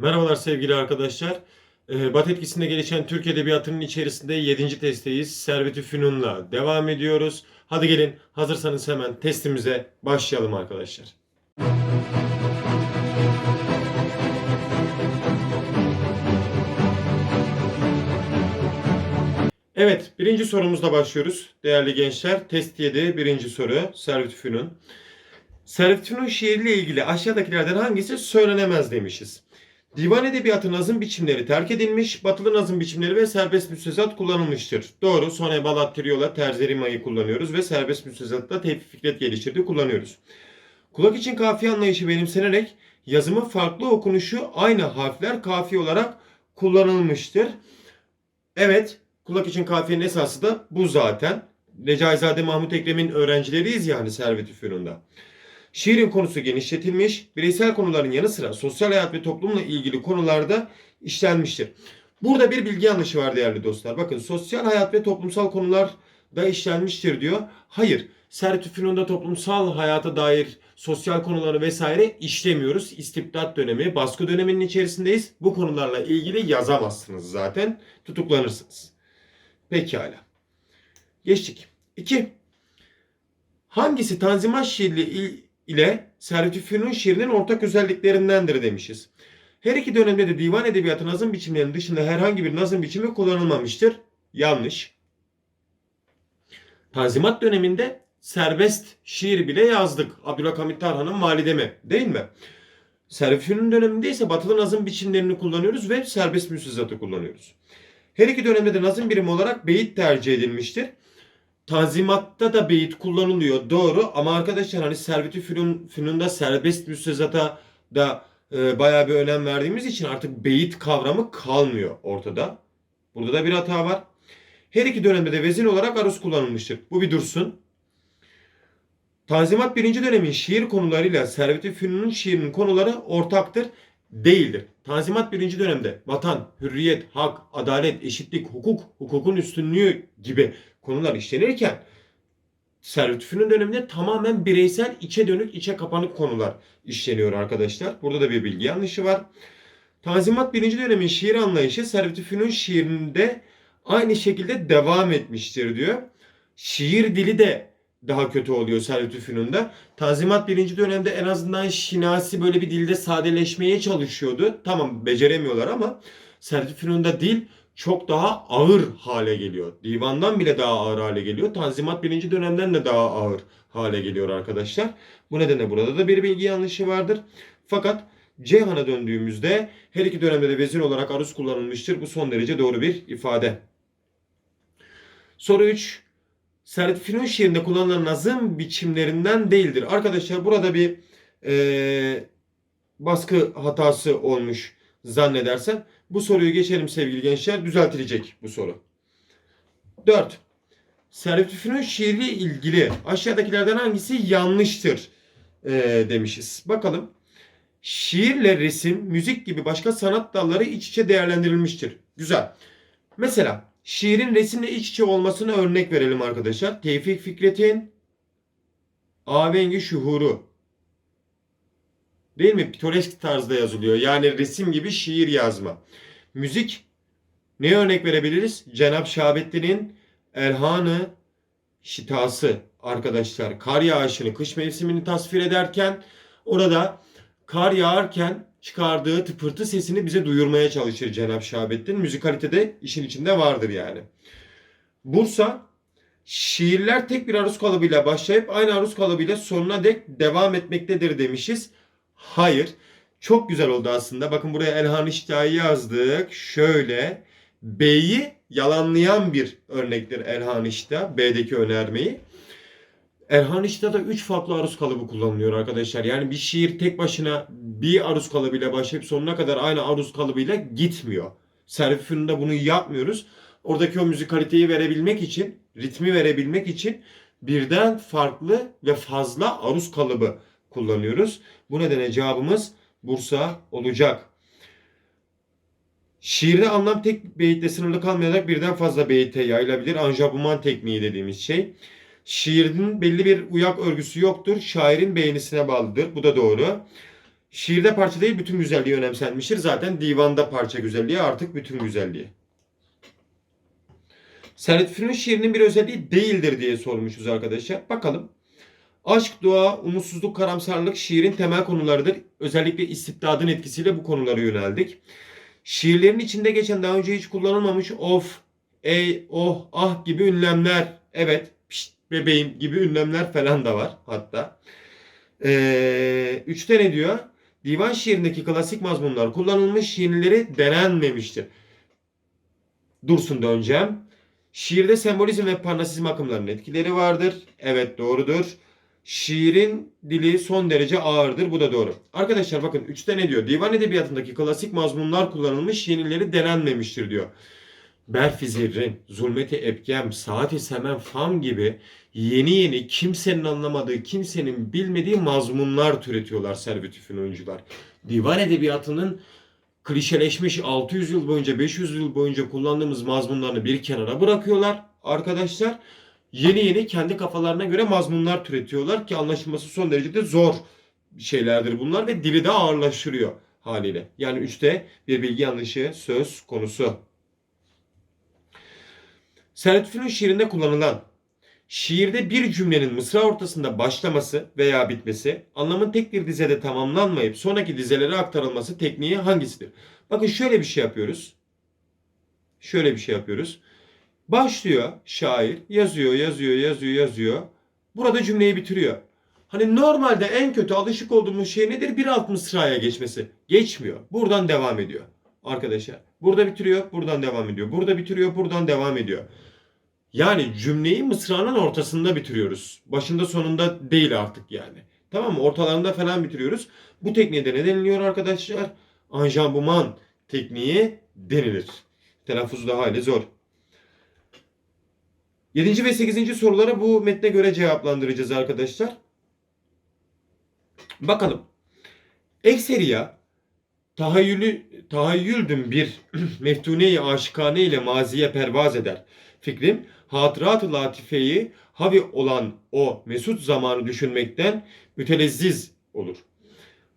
Merhabalar sevgili arkadaşlar. Ee, Bat etkisinde gelişen Türk Edebiyatı'nın içerisinde 7. testteyiz. Servet-i devam ediyoruz. Hadi gelin hazırsanız hemen testimize başlayalım arkadaşlar. Evet, birinci sorumuzla başlıyoruz değerli gençler. Test 7, birinci soru. Servet-i Fünun. Servet-i Fünun şiiriyle ilgili aşağıdakilerden hangisi söylenemez demişiz. Divan edebiyatı nazım biçimleri terk edilmiş, batılı nazım biçimleri ve serbest müstezat kullanılmıştır. Doğru, Sone Balat Triola Terzerima'yı kullanıyoruz ve serbest müstezatta Tevfik Fikret geliştirdi kullanıyoruz. Kulak için kafiye anlayışı benimsenerek yazımın farklı okunuşu aynı harfler kafiye olarak kullanılmıştır. Evet, kulak için kafiyenin esası da bu zaten. Recaizade Mahmut Ekrem'in öğrencileriyiz yani Servet-i Fünun'da. Şiirin konusu genişletilmiş, bireysel konuların yanı sıra sosyal hayat ve toplumla ilgili konularda işlenmiştir. Burada bir bilgi yanlışı var değerli dostlar. Bakın sosyal hayat ve toplumsal konular da işlenmiştir diyor. Hayır, Servet-i Fünun'da toplumsal hayata dair sosyal konuları vesaire işlemiyoruz. İstibdat dönemi, baskı döneminin içerisindeyiz. Bu konularla ilgili yazamazsınız zaten. Tutuklanırsınız. Pekala. Geçtik. 2. Hangisi Tanzimat şiiri ile Servet-i şiirinin ortak özelliklerindendir demişiz. Her iki dönemde de divan edebiyatı nazım biçimlerinin dışında herhangi bir nazım biçimi kullanılmamıştır. Yanlış. Tanzimat döneminde serbest şiir bile yazdık. Abdülhamit Tarhan'ın validemi değil mi? Servet-i döneminde ise batılı nazım biçimlerini kullanıyoruz ve serbest müstezatı kullanıyoruz. Her iki dönemde de nazım birimi olarak beyit tercih edilmiştir. Tanzimatta da beyit kullanılıyor doğru ama arkadaşlar hani Servet-i Fünun, Fünun'da serbest müstezata da e, bayağı bir önem verdiğimiz için artık beyit kavramı kalmıyor ortada. Burada da bir hata var. Her iki dönemde de vezin olarak aruz kullanılmıştır. Bu bir dursun. Tanzimat birinci dönemin şiir konularıyla Servet-i Fünun'un şiirinin konuları ortaktır, değildir. Tanzimat birinci dönemde vatan, hürriyet, hak, adalet, eşitlik, hukuk, hukukun üstünlüğü gibi konular işlenirken Servet-i Fünun döneminde tamamen bireysel, içe dönük, içe kapanık konular işleniyor arkadaşlar. Burada da bir bilgi yanlışı var. Tanzimat birinci dönemin şiir anlayışı Servet-i Fünun şiirinde aynı şekilde devam etmiştir diyor. Şiir dili de daha kötü oluyor Servet-i Fünun'da. Tanzimat birinci dönemde en azından şinasi böyle bir dilde sadeleşmeye çalışıyordu. Tamam beceremiyorlar ama Servet-i Fünun'da dil çok daha ağır hale geliyor. Divandan bile daha ağır hale geliyor. Tanzimat birinci dönemden de daha ağır hale geliyor arkadaşlar. Bu nedenle burada da bir bilgi yanlışı vardır. Fakat Ceyhan'a döndüğümüzde her iki dönemde de vezir olarak aruz kullanılmıştır. Bu son derece doğru bir ifade. Soru 3. Servet Fünun şiirinde kullanılan nazım biçimlerinden değildir. Arkadaşlar burada bir e, baskı hatası olmuş zannedersem. Bu soruyu geçelim sevgili gençler. Düzeltilecek bu soru. 4. Servet Fünun şiiriyle ilgili aşağıdakilerden hangisi yanlıştır e, demişiz. Bakalım. Şiirle resim, müzik gibi başka sanat dalları iç içe değerlendirilmiştir. Güzel. Mesela şiirin resimle iç içe olmasına örnek verelim arkadaşlar. Tevfik Fikret'in Avengi Şuhuru. Değil mi? Pitoresk tarzda yazılıyor. Yani resim gibi şiir yazma. Müzik ne örnek verebiliriz? Cenab Şahabettin'in Erhanı Şitası arkadaşlar. Kar yağışını, kış mevsimini tasvir ederken orada kar yağarken çıkardığı tıpırtı sesini bize duyurmaya çalışır Cenab Şahabettin. Müzikalite de işin içinde vardır yani. Bursa şiirler tek bir aruz kalıbıyla başlayıp aynı aruz kalıbıyla sonuna dek devam etmektedir demişiz. Hayır. Çok güzel oldu aslında. Bakın buraya Elhan İştah'ı yazdık. Şöyle. B'yi yalanlayan bir örnektir Elhan İştah. B'deki önermeyi. Erhan İştah'da 3 farklı aruz kalıbı kullanılıyor arkadaşlar. Yani bir şiir tek başına bir aruz kalıbıyla başlayıp sonuna kadar aynı aruz kalıbıyla gitmiyor. Servet Fünun'da bunu yapmıyoruz. Oradaki o müzikaliteyi verebilmek için, ritmi verebilmek için birden farklı ve fazla aruz kalıbı kullanıyoruz. Bu nedenle cevabımız Bursa olacak. Şiirde anlam tek beyitle sınırlı kalmayarak birden fazla beyite yayılabilir. Anjabuman tekniği dediğimiz şey. Şiirin belli bir uyak örgüsü yoktur. Şairin beğenisine bağlıdır. Bu da doğru. Şiirde parça değil bütün güzelliği önemsenmiştir. Zaten divanda parça güzelliği artık bütün güzelliği. Servet Fünun şiirinin bir özelliği değildir diye sormuşuz arkadaşlar. Bakalım. Aşk, dua, umutsuzluk, karamsarlık şiirin temel konularıdır. Özellikle istibdadın etkisiyle bu konulara yöneldik. Şiirlerin içinde geçen daha önce hiç kullanılmamış of, ey, oh, ah gibi ünlemler. Evet, pişt, bebeğim gibi ünlemler falan da var hatta. Ee, üçte ne diyor? Divan şiirindeki klasik mazmunlar kullanılmış şiirleri denenmemiştir. Dursun döneceğim. Şiirde sembolizm ve parnasizm akımlarının etkileri vardır. Evet doğrudur. Şiirin dili son derece ağırdır. Bu da doğru. Arkadaşlar bakın 3'te ne diyor? Divan edebiyatındaki klasik mazmunlar kullanılmış şiirleri denenmemiştir diyor. Berfi Zerrin, Zulmeti Ebkem, Saati Semen Fam gibi yeni yeni kimsenin anlamadığı, kimsenin bilmediği mazmunlar türetiyorlar Servet-i Fünuncular. Divan edebiyatının klişeleşmiş 600 yıl boyunca 500 yıl boyunca kullandığımız mazmunlarını bir kenara bırakıyorlar arkadaşlar. Yeni yeni kendi kafalarına göre mazmunlar türetiyorlar ki anlaşılması son derece de zor şeylerdir bunlar ve dili de ağırlaştırıyor haliyle. Yani üçte bir bilgi yanlışı söz konusu. Servet şiirinde kullanılan şiirde bir cümlenin mısra ortasında başlaması veya bitmesi, anlamın tek bir dizede tamamlanmayıp sonraki dizelere aktarılması tekniği hangisidir? Bakın şöyle bir şey yapıyoruz. Şöyle bir şey yapıyoruz. Başlıyor şair, yazıyor, yazıyor, yazıyor, yazıyor. Burada cümleyi bitiriyor. Hani normalde en kötü alışık olduğumuz şey nedir? Bir alt mısraya geçmesi. Geçmiyor. Buradan devam ediyor. Arkadaşlar. Burada bitiriyor, buradan devam ediyor. Burada bitiriyor, buradan devam ediyor. Yani cümleyi mısranın ortasında bitiriyoruz. Başında sonunda değil artık yani. Tamam mı? Ortalarında falan bitiriyoruz. Bu tekniğe de ne deniliyor arkadaşlar? Anjambıman tekniği denilir. Telaffuzu da hali zor. 7. ve 8. soruları bu metne göre cevaplandıracağız arkadaşlar. Bakalım. Ekseriya tahayyülü tahayyüldüm bir meftune-i aşikane ile maziye pervaz eder. Fikrim hatırat-ı latifeyi havi olan o mesut zamanı düşünmekten mütelezziz olur.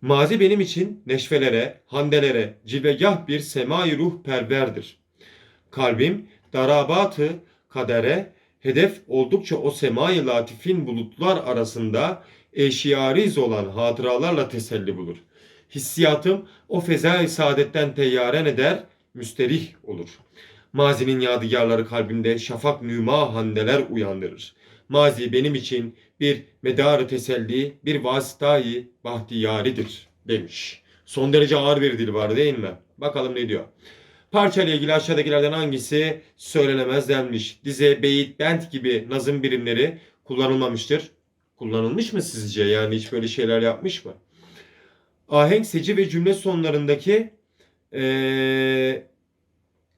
Mazi benim için neşvelere, handelere, cilvegah bir semai ruh perverdir. Kalbim darabatı kadere hedef oldukça o semai latifin bulutlar arasında eşiyariz olan hatıralarla teselli bulur. Hissiyatım o fezai saadetten teyyaren eder, müsterih olur. Mazinin yadigarları kalbimde şafak nüma handeler uyandırır. Mazi benim için bir medarı teselli, bir vasıtayı bahtiyaridir demiş. Son derece ağır bir dil var değil mi? Bakalım ne diyor. Parça ile ilgili aşağıdakilerden hangisi söylenemez denmiş. Dize, beyit, bent gibi nazım birimleri kullanılmamıştır. Kullanılmış mı sizce? Yani hiç böyle şeyler yapmış mı? Ahenk, seci ve cümle sonlarındaki ee,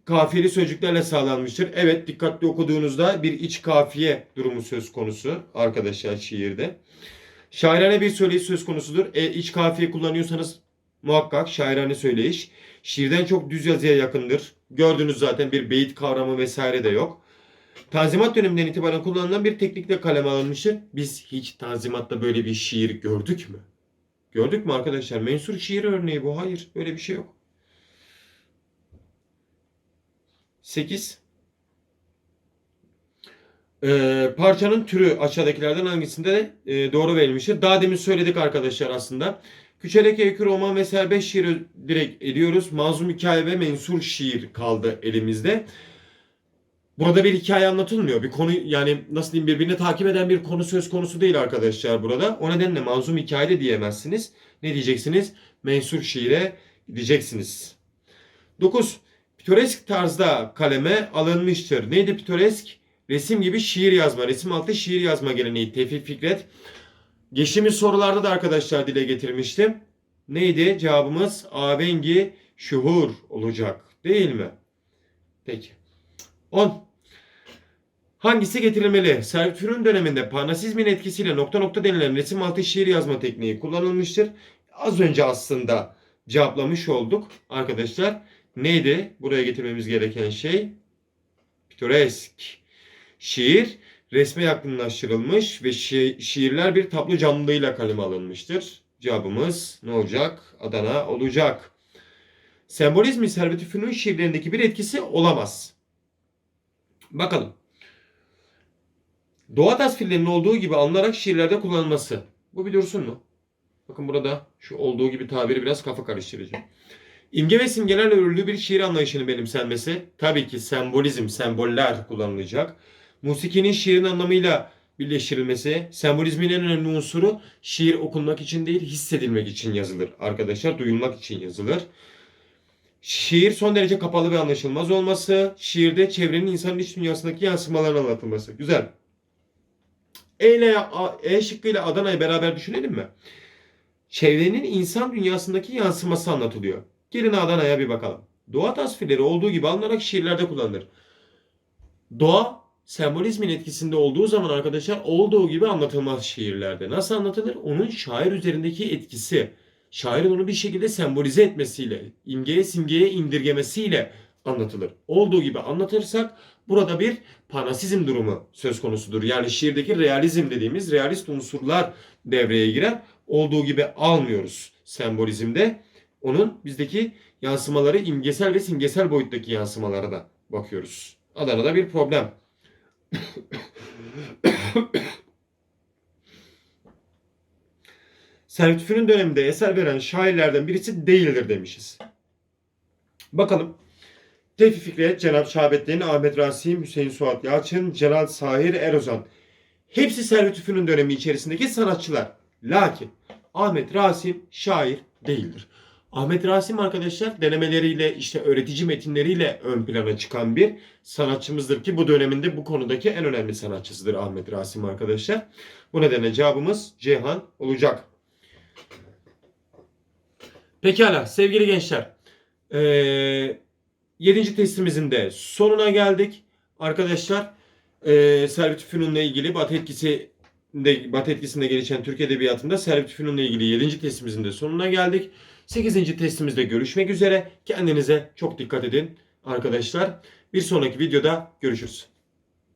kafiyeli sözcüklerle sağlanmıştır. Evet dikkatli okuduğunuzda bir iç kafiye durumu söz konusu arkadaşlar şiirde. Şairane bir söyleyiş söz konusudur. E, iç kafiye kullanıyorsanız muhakkak şairane söyleyiş. Şiirden çok düz yazıya yakındır. Gördünüz zaten bir beyit kavramı vesaire de yok. Tanzimat döneminden itibaren kullanılan bir teknikle kaleme alınmıştır. Biz hiç Tanzimat'ta böyle bir şiir gördük mü? Gördük mü arkadaşlar? Mensur şiir örneği bu. Hayır. Böyle bir şey yok. 8. Ee, parçanın türü aşağıdakilerden hangisinde e, doğru verilmiştir? Daha demin söyledik arkadaşlar aslında. Küçelek öykü, roman ve serbest şiir direkt ediyoruz. Mazlum hikaye ve mensur şiir kaldı elimizde. Burada bir hikaye anlatılmıyor. Bir konu yani nasıl diyeyim birbirini takip eden bir konu söz konusu değil arkadaşlar burada. O nedenle manzum hikaye de diyemezsiniz. Ne diyeceksiniz? Mensur şiire diyeceksiniz. 9. Pitoresk tarzda kaleme alınmıştır. Neydi pitoresk? Resim gibi şiir yazma, resim altı şiir yazma geleneği. Tevfik Fikret. Geçtiğimiz sorularda da arkadaşlar dile getirmiştim. Neydi? Cevabımız avengi şuhur olacak. Değil mi? Peki. 10. Hangisi getirilmeli? Servet döneminde Parnasizmin etkisiyle nokta nokta denilen resim altı şiir yazma tekniği kullanılmıştır. Az önce aslında cevaplamış olduk arkadaşlar. Neydi buraya getirmemiz gereken şey? Pitoresk. Şiir resme yakınlaştırılmış ve şi- şiirler bir tablo canlılığıyla kaleme alınmıştır. Cevabımız ne olacak? Adana olacak. Sembolizmin Servet-i Fünun şiirlerindeki bir etkisi olamaz. Bakalım. Doğa tasvirlerinin olduğu gibi alınarak şiirlerde kullanılması. Bu bir dursun mu? Bakın burada şu olduğu gibi tabiri biraz kafa karıştırıcı. İmge ve simgelerle örülü bir şiir anlayışını benimsenmesi. Tabii ki sembolizm, semboller kullanılacak. Musikinin şiirin anlamıyla birleştirilmesi. Sembolizmin en önemli unsuru şiir okunmak için değil hissedilmek için yazılır. Arkadaşlar duyulmak için yazılır. Şiir son derece kapalı ve anlaşılmaz olması. Şiirde çevrenin insanın iç dünyasındaki yansımalarını anlatılması. Güzel. E ile E şıkkıyla Adana'yı beraber düşünelim mi? Çevrenin insan dünyasındaki yansıması anlatılıyor. Gelin Adana'ya bir bakalım. Doğa tasvirleri olduğu gibi alınarak şiirlerde kullanılır. Doğa sembolizmin etkisinde olduğu zaman arkadaşlar olduğu gibi anlatılmaz şiirlerde. Nasıl anlatılır? Onun şair üzerindeki etkisi. Şairin onu bir şekilde sembolize etmesiyle, imgeye simgeye indirgemesiyle anlatılır. Olduğu gibi anlatırsak burada bir panasizm durumu söz konusudur. Yani şiirdeki realizm dediğimiz realist unsurlar devreye girer. Olduğu gibi almıyoruz sembolizmde. Onun bizdeki yansımaları imgesel ve simgesel boyuttaki yansımalara da bakıyoruz. Adana'da bir problem. Servet döneminde eser veren şairlerden birisi değildir demişiz. Bakalım. Tevfik Fikret, Cenab Şahabettin, Ahmet Rasim, Hüseyin Suat Yalçın, Celal Sahir Erozan. Hepsi Servet Fünun dönemi içerisindeki sanatçılar. Lakin Ahmet Rasim şair değildir. Ahmet Rasim arkadaşlar denemeleriyle işte öğretici metinleriyle ön plana çıkan bir sanatçımızdır ki bu döneminde bu konudaki en önemli sanatçısıdır Ahmet Rasim arkadaşlar. Bu nedenle cevabımız Ceyhan olacak. Pekala sevgili gençler. Ee, 7. testimizin de sonuna geldik. Arkadaşlar ee, Servet Fünun'la ilgili Batı etkisi de, Batı etkisinde gelişen Türk Edebiyatı'nda Servet Fünun'la ilgili 7. testimizin de sonuna geldik. 8. testimizde görüşmek üzere. Kendinize çok dikkat edin arkadaşlar. Bir sonraki videoda görüşürüz.